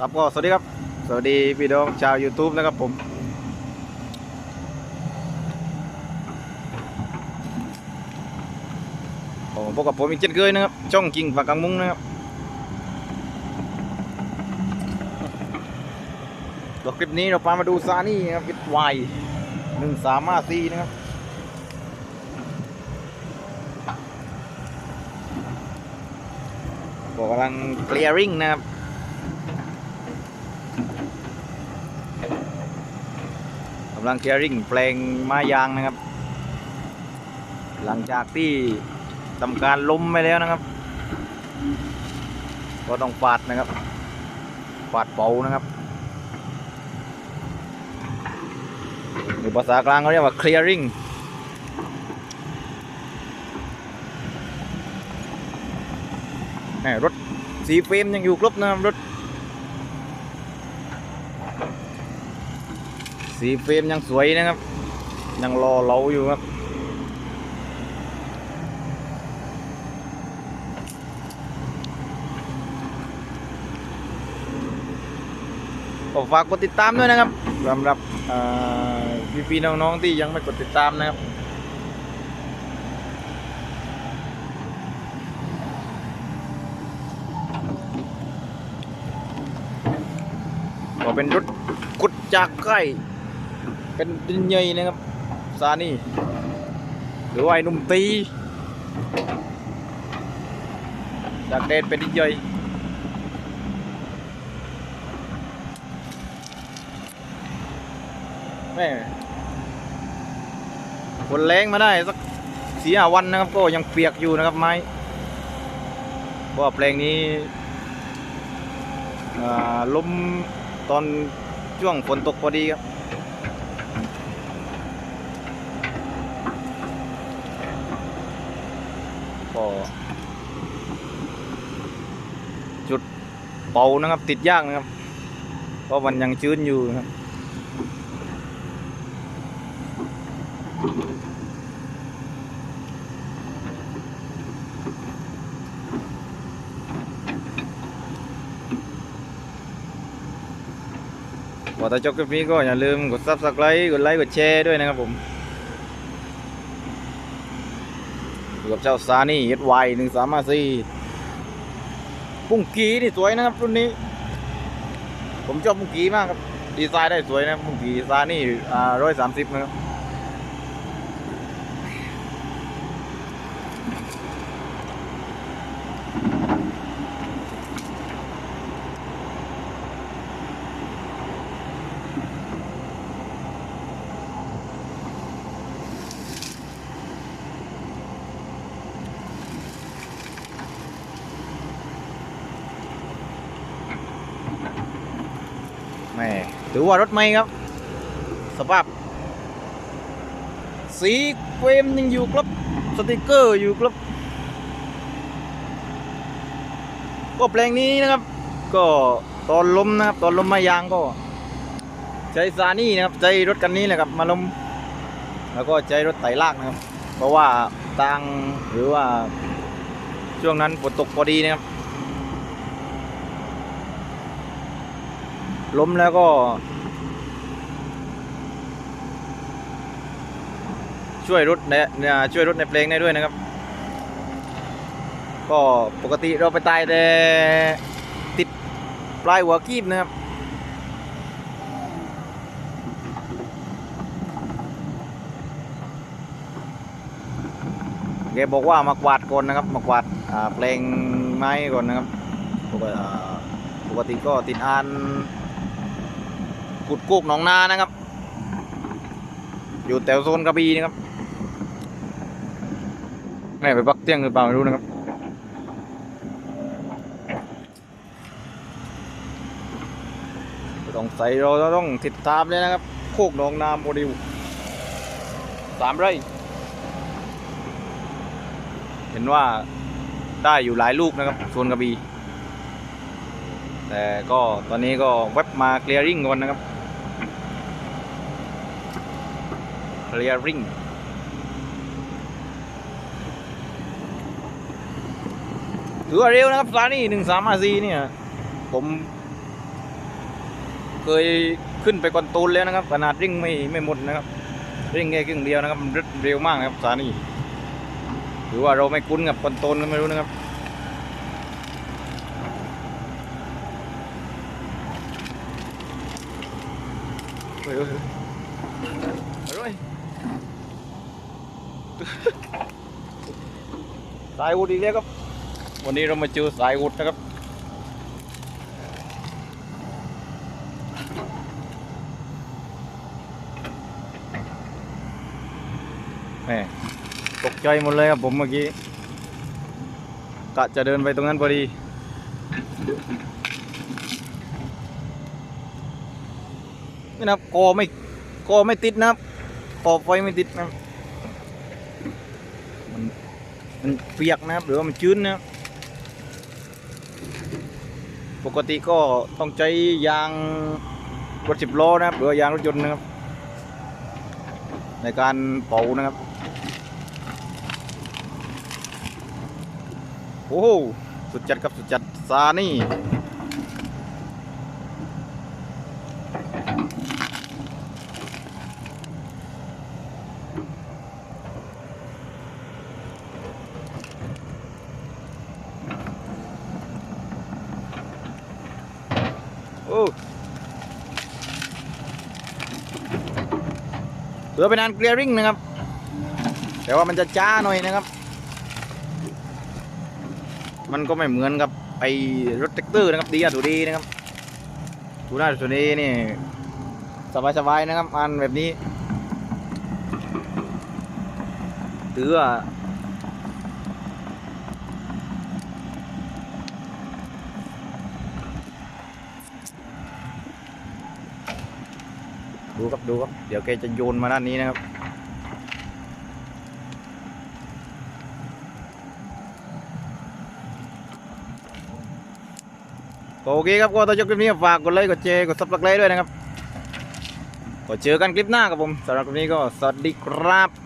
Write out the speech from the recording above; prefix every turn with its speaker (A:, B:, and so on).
A: ครับก็สวัสดีครับ สวัสดีพี่น้องชาว YouTube นะครับผม โอ้พบกับผมอีกเช่นเคยนะครับ ช่องกิ่งฝากกังมุ้งนะครับตัวคลิปนี้เราพามาดูซานี่นะครับวิดวายหนึ่งสามห้าสี่นะครับบอกกำลัง clearing นะครับ กำลัง clearing แปลงไม้ยางนะครับ หลังจากที่ทำการล้มไปแล้วนะครับ ก็ต้องปาดนะครับปาดเป่านะครับหรือภาษากลางเขาเรียกว่า clearing แหม่รถสีเฟรมยังอยู่ครบนะครับรถ สีเฟรมยังสวยนะครับ ยังรอเราอยู่ครับก็ฝากกดติดตามด้วยนะครับสำหรับพี่าพี่ๆน้องๆที่ยังไม่กดติดตามนะครับก็เป็นรถกุดจากใกล้ เป็นดินใหญ่นะครับซานี่หรือว่าไอ้หนุ่มตีจากเดนเป็นดินใหญ่แม่คนแรงมาได้สักสี่ห้าวันนะครับ ก็ยังเปียกอยู่นะครับไม้เพราะแปลงนี้อ่าลมตอนช่วงฝนตกพอดีครับ ก็ จุดเป่านะครับติดยากนะครับ เพราะมันยังชื้นอยู่นะครับพอถ้าจบคลิปนี้ก็อย่าลืมกด subscribe กดไลค์กดแชร์ด้วยนะครับผมกับเจ้าซานี่เอสวหนึ่งสามห้าสี่ ปุ้งกีนี่สวยนะครับรุ่นนี้ ผมชอบปุ้งกีมากครับ ดีไซน์ได้สวยนะปุ้งกีซานี่อ่าร้อยสามสิบนะครับ แหม่ ถือว่ารถใหม่ครับ สภาพ สีเฟรมยังอยู่ครบสติกเกอร์อยู่ครบก็แปลงนี้นะครับ ก็ตอนล้มนะครับ ตอนล้มม้ยางก็ ใช้ซานี่นะครับ ใช้รถคันนี้แหละครับ มาล้ม แล้วก็ใช้รถไถลากนะครับ เพราะว่าทางหรือว่าช่วงนั้นฝนตกพอดีนะครับ ล้มแล้วก็ ช่วยรถในเนี่ยช่วยรถในเพลงได้ด้วยนะครับ ก็ปกติเราไปตายแต่ติดปลายหัวกีบนะครับแกบอกว่ามากวาดก่อนนะครับมากวาดเพลงไม้ก่อนนะครับปกติก็ติดอาน กุดกุกหนองนานะครับ อยู่แถวโซนกระบี่นะครับแม่ไปปักเตี้ยงหรือเปล่าไม่รู้นะครับต้องใส่เราต้องติดตามเลยนะครับ โคกหนองนาโมเดลสามไร่เห็นว่าได้อยู่หลายลูกนะครับโซนกระบี่แต่ก็ตอนนี้ก็เว็บมาเคลียร์ริงก่อนนะครับ clearing ถือว่าเร็วนะครับฟานี่หนึ่งสามอาซีเนี่ย ผม เคยขึ้นไปกอนตูนแล้วนะครับ ขนาดริ่งไม่ไม่หมดนะครับ ริ่งแค่ครึ่งเดียวนะครับมันเร็วมากนะครับสถานีหรือว่าเราไม่คุ้นกับกอนตูนก็ไม่รู้นะครับ เฮ้ยเฮ้ยเฮ้ยเฮ้ย สายวุดอีกแล้วครับ วันนี้เรามาเจอสายวุดนะครับ แหมตกใจหมดเลยครับผมเมื่อกี้กะจะเดินไปตรงนั้นพอดี นี่นะครับกอไม่กอไม่ติดนะครับ กอไฟไม่ติดนะครับมันมันเปียกนะครับหรือว่ามันชื้นนะปกติก็ต้องใช้ยางรถสิบล้อนะครับหรือว่ายางรถยนต์นะครับ ในการเป่านะครับ โอ้โหสุดจัดครับสุดจัดซานี่ เหลือเป็นอันเกลียริ่งนะครับ แต่ว่ามันจะจ้าหน่อยนะครับ มันก็ไม่เหมือนกับไอ้รถแท็กเตอร์นะครับดีอะสุดีนะครับดูหน้าสุดีนี่สบายๆนะครับอันแบบนี้ถือว่า ดูครับดูครับ เดี๋ยวแกจะโยนมาด้านนี้นะครับ โอเคครับก็ตัวจบคลิปนี้ฝากกดไลค์กดแชร์กดซับสไครต์ด้วยนะครับก็เจอกันคลิปหน้าครับผมสำหรับคลิปนี้ก็สวัสดีครับ